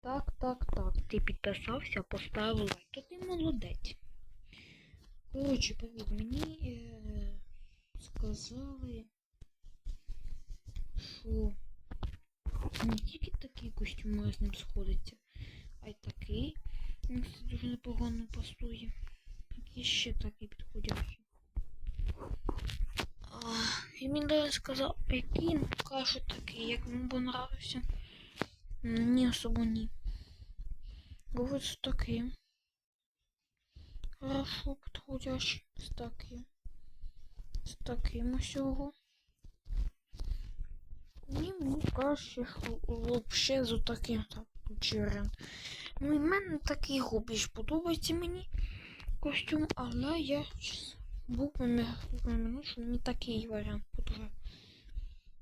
Так, так, так. Ти підписався, поставив лайк. То ти молодець. Коротше, привіт, мені е, сказали, що не тільки такий костюм з ним сходиться, а й такий. Ну, це дуже непогано пасує. Який ще такий підходящий. І мені даже сказав, який, ну кажу такий, як йому понравився. Ні, особо ні. Говорить з таким. Хорошо, підходящий. З таким. Усього. Ні, мені краще, вообще з таким так лучший. Ну і мене такий більш подобається мені костюм, але я щас був пам'ятаю, що мені такий варіант дуже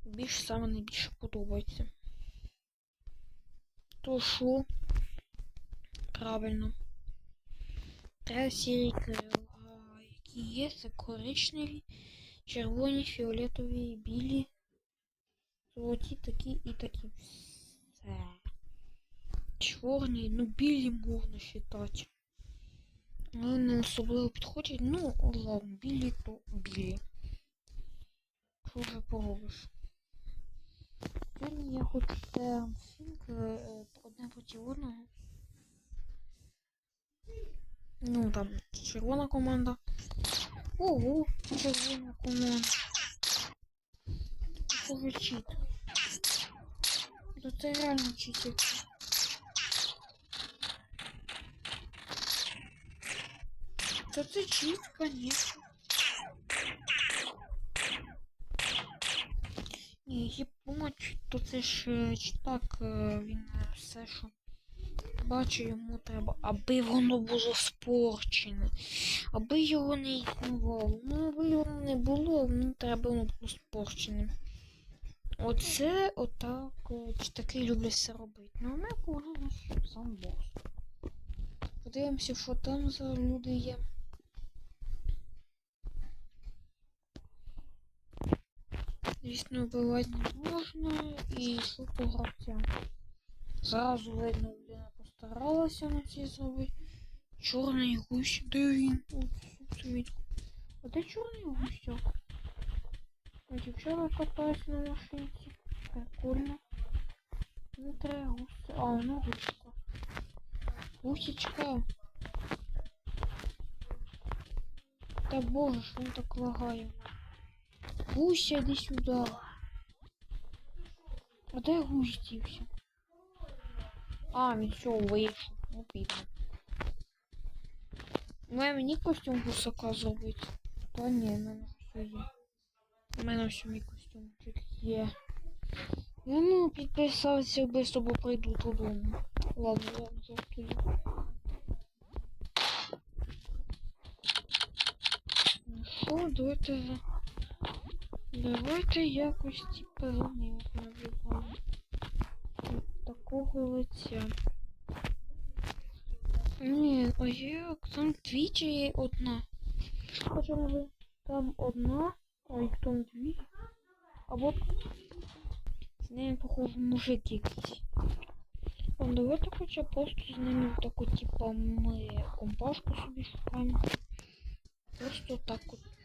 більш саме найбільше подобається. Що? Правильно. Треба сірі крила, які є, це коричневі, червоні, фіолетові, білі, золоті такі і такі. Все. Чорні, ну білі можна вважати. Але не особливо підходять. Ну, ладно, білі то білі. Що вже поробиш? Сьогодні я хочу фінк одне проти одного. Ну там червона команда. Ого, червона команда. Похоже чит. Да це реально чит. якийсь. Та це чит, конечно. Є помочь, то це ж е, чи так е, він е, все, що бачу, йому треба, аби воно було спорчене, аби його не існувало. Ну, аби його не було, мені треба воно було спорченим. Оце отак, е, чи таки люблять все робити. Ну, у мене кожен сам бос. Подивимося, що там за люди є. Звісно, вбивати не можна і що по гравцям. Зразу видно, людина постаралася на це зробити. Чорний гусь, де він? А де чорний гусяк? А дівчата катаюсь на машинці. Прикольно. Не треба гуся. А, ну гуська. Гусечка. Та боже, що він так лагає. Гуся, іди сюди. А де гусь дівся? А, все, вийшов. Ну, піде. Має мені костюм гусака зробити. Та ні, в мене все є. У мене все мій костюмчик є. Ну, ну, підписався, без тобі прийду додому. Ладно, ладно, жартую. Ну що, давайте... Давайте якось типа зонів набиваємо. Такого лиця. Ні, а як? Там дві чи є одна? Хоча може там одна, а їх там дві. Або з ними, похоже, мужик якийсь. А давайте хоча просто з ними таку, типа, ми компашку собі шукаємо. Просто так от.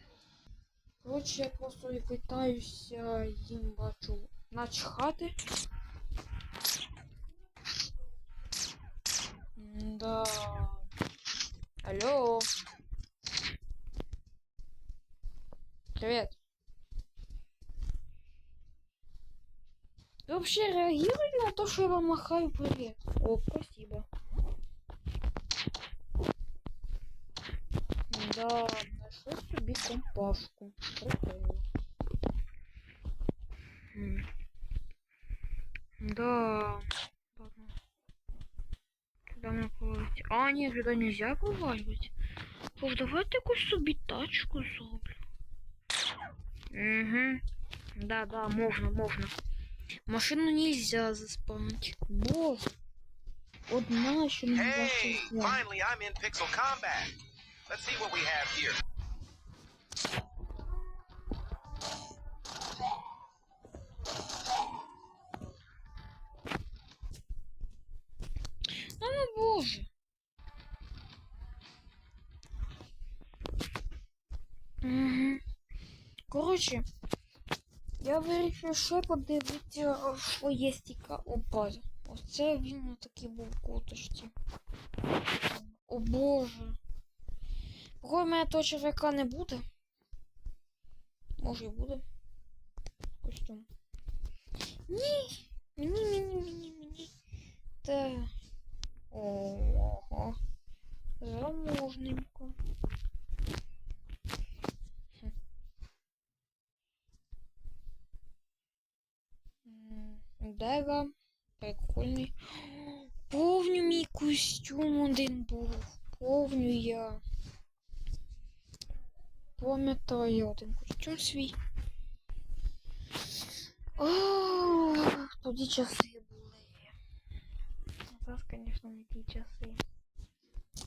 Коротше, я просто і питаюся їм бачу начхати. Да. Алло. Привет. Вы вообще реагируете на то, что я вам махаю привет? О, спасибо. Да, нашел себе компашку. Прикольно. Да. Ладно. Мне повалить. А, нет, сюда нельзя поваливать. Ох, давайте якусь собі тачку зроблю. Угу. Да, да, можно, можно. Машину нельзя заспавнить. Боже. Одна еще не Hey, finally I'm in Pixel Combat. Let's see what we have here. Угу. Коротше, я вирішив ще подивитися, що є стіка базі. Оце він на такий був куточці. О боже. В мене того не буде. Може і буде. Костюм. Ні! Мені, мені, мені, мені. Та. Ого. Заможненько. Хм. М, Дега. Прикольний. Повню мій костюм один був. Пам'ятаю один костюм свій. О, тоді часи були. Зараз, звісно, ті часи.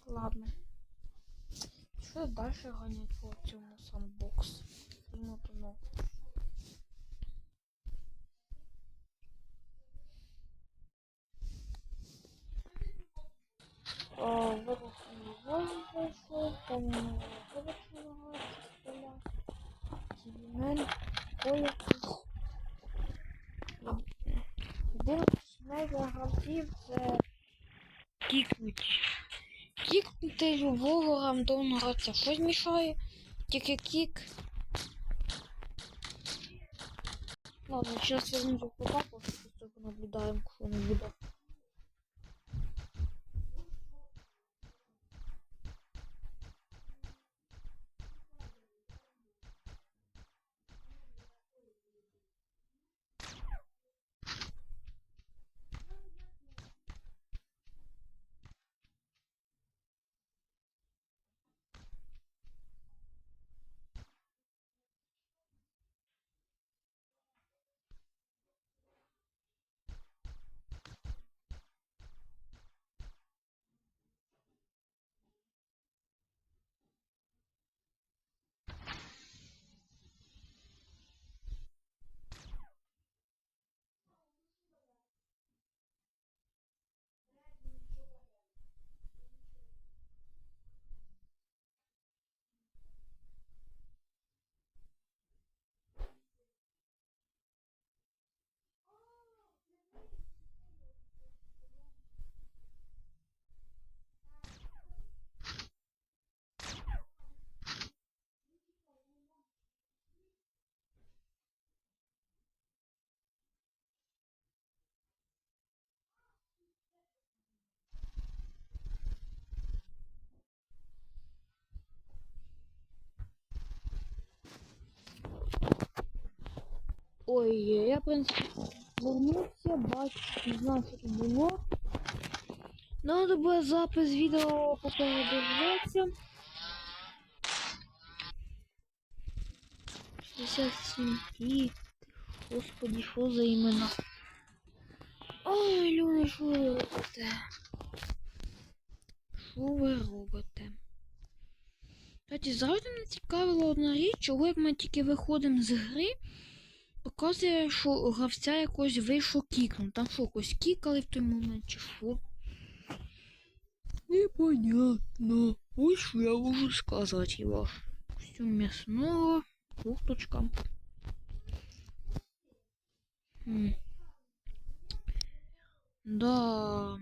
Ладно. Що далі ганять по цьому сандбокс? Ну, то ну. А, вирішили воздуху, там вирішили поля. Сімейн, пояс. Один мега гравців це кікнуть. Кікнути любого рандомного гравця. Що змішає? Тільки кік. Ладно, зараз вернусь в потапу, що наблюдаємо, що не буде. Ой, я, в принципі, вернувся, бачу, не знаю, що тут було. Надо було запис відео попередивлятися. 67 і... Господи, що за імена? Ой, люди, що ви робите? Що ви робите? Кстати, завжди мене цікавила одна річ, чого як ми тільки виходимо з гри, показує, що гравця якось вийшов кікнув. Там що, когось кікали в той момент, чи що? Непонятно. Ось що я можу сказати вам. Костюм м'ясного, курточка. Хм. Да.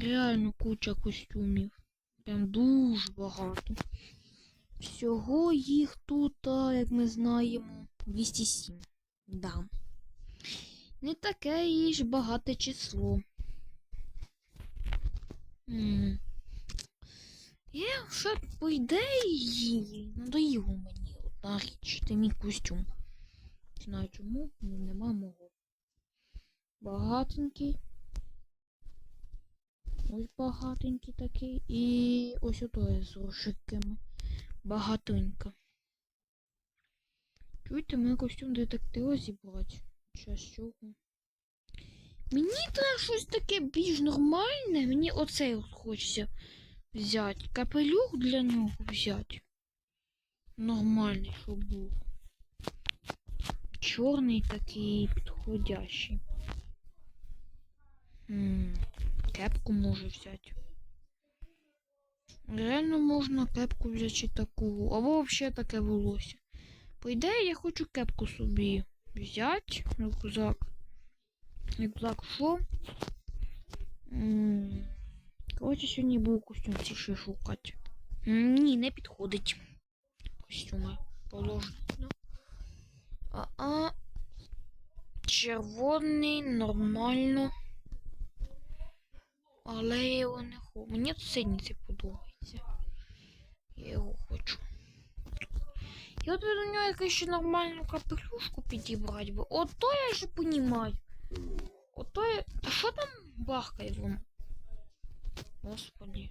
Реально куча костюмів. Прям дуже багато. Всього їх тут, як ми знаємо, 207. Да. Не таке і ж багате число. М. Я ще по ідеї надоїло мені одна річ. Це мій костюм. Знаю чому, ну, нема мого. Багатенький. Ось багатенький такий. І ось ото з рушиками. Багатенько. Чуєте, мене костюм детектива зібрати. Час чого? Мені треба щось таке більш нормальне. Мені оцей хочеться взяти. Капелюх для нього взяти. Нормальний, щоб був. Чорний такий підходящий. М. кепку можу взяти. Реально можна кепку взяти таку, або взагалі таке волосся. По ідеї, я хочу кепку собі взяти. Рюкзак. Рюкзак що? Коротше, сьогодні був костюм ще шукати. Ні, не підходить. Костюми положено. А-а. Червоний, нормально. Але я його не хочу. Мені синій це подобається. Я його хочу. І от до нього якусь ще нормальну капелюшку підібрати би. Ото я ще понімаю. Ото я. Та що там бахкає воно? Господи.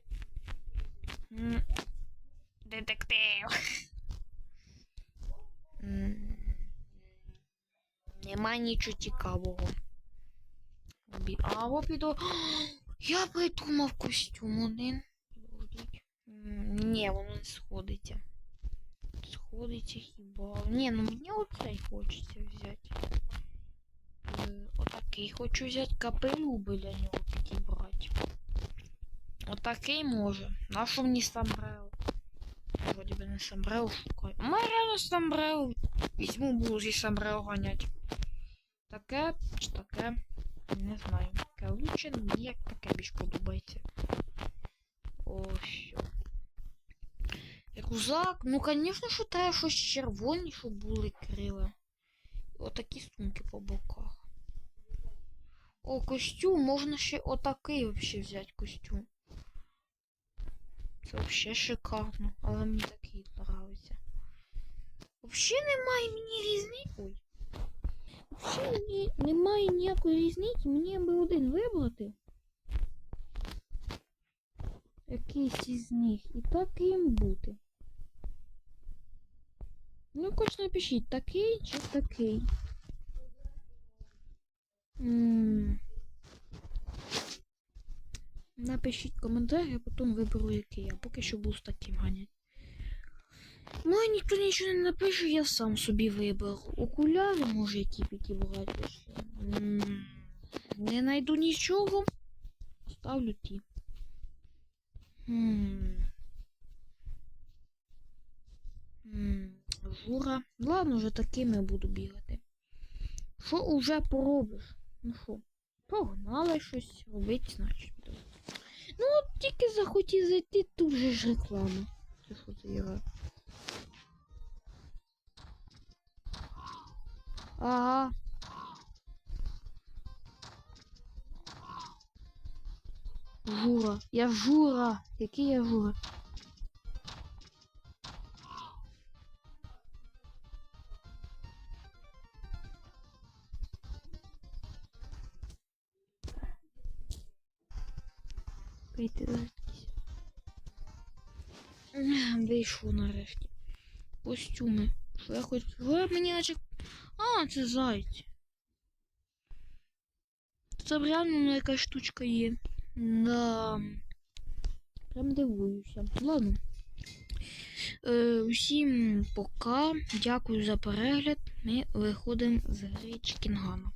Детектив. Нема нічого цікавого. Бі- А о, піду. Я придумав костюм один. Ні, воно не сходиться. Сходиться хіба. Ні, ну мені оцей хочеться взяти. Е, Отакий хочу взяти капелю біля нього підібрати. Отакий може. На що мені самбрел? Вроді би не самбрел шукаю. Я реально самбрел. Візьму буду зі самбрел ганять. Таке чи таке. Не знаю. Короче, мені як таке більш подобається. Ось. Рюкзак, ну звісно, що треба щось червоні, щоб були крила. Отакі сумки по боках. О, костюм, можна ще отакий вообще взяти костюм. Це вообще шикарно, але мені такий подобається. Вообще немає мені різниці. Ой. Вообще мені немає ніякої різниці, мені аби один вибрати. Якийсь із них. І так їм бути. Ну, хоч напишіть, такий чи такий. М. Напишіть коментарі, а потім виберу який. Я поки що буду з таким ганять. Ну, а ніхто нічого не напише, я сам собі виберу. Окуляри, може, які підібрати. М, Не знайду нічого. Ставлю ті. М. М, Жура. Ладно, вже такими буду бігати. Що уже поробиш? Ну що, погнали щось робити, значить. Ну от тільки захотів зайти, тут же ж реклама. Це що за ігра? Ага. Жура. Я Жура. Який я Жура? Вийшов нарешті. Костюми. Що я хочу. Я мені наче. А, це зайці. Це реально якась штучка є. Да. Прям дивуюся. Ладно. Е, усім пока. Дякую за перегляд. Ми виходимо з гри Чікінгана.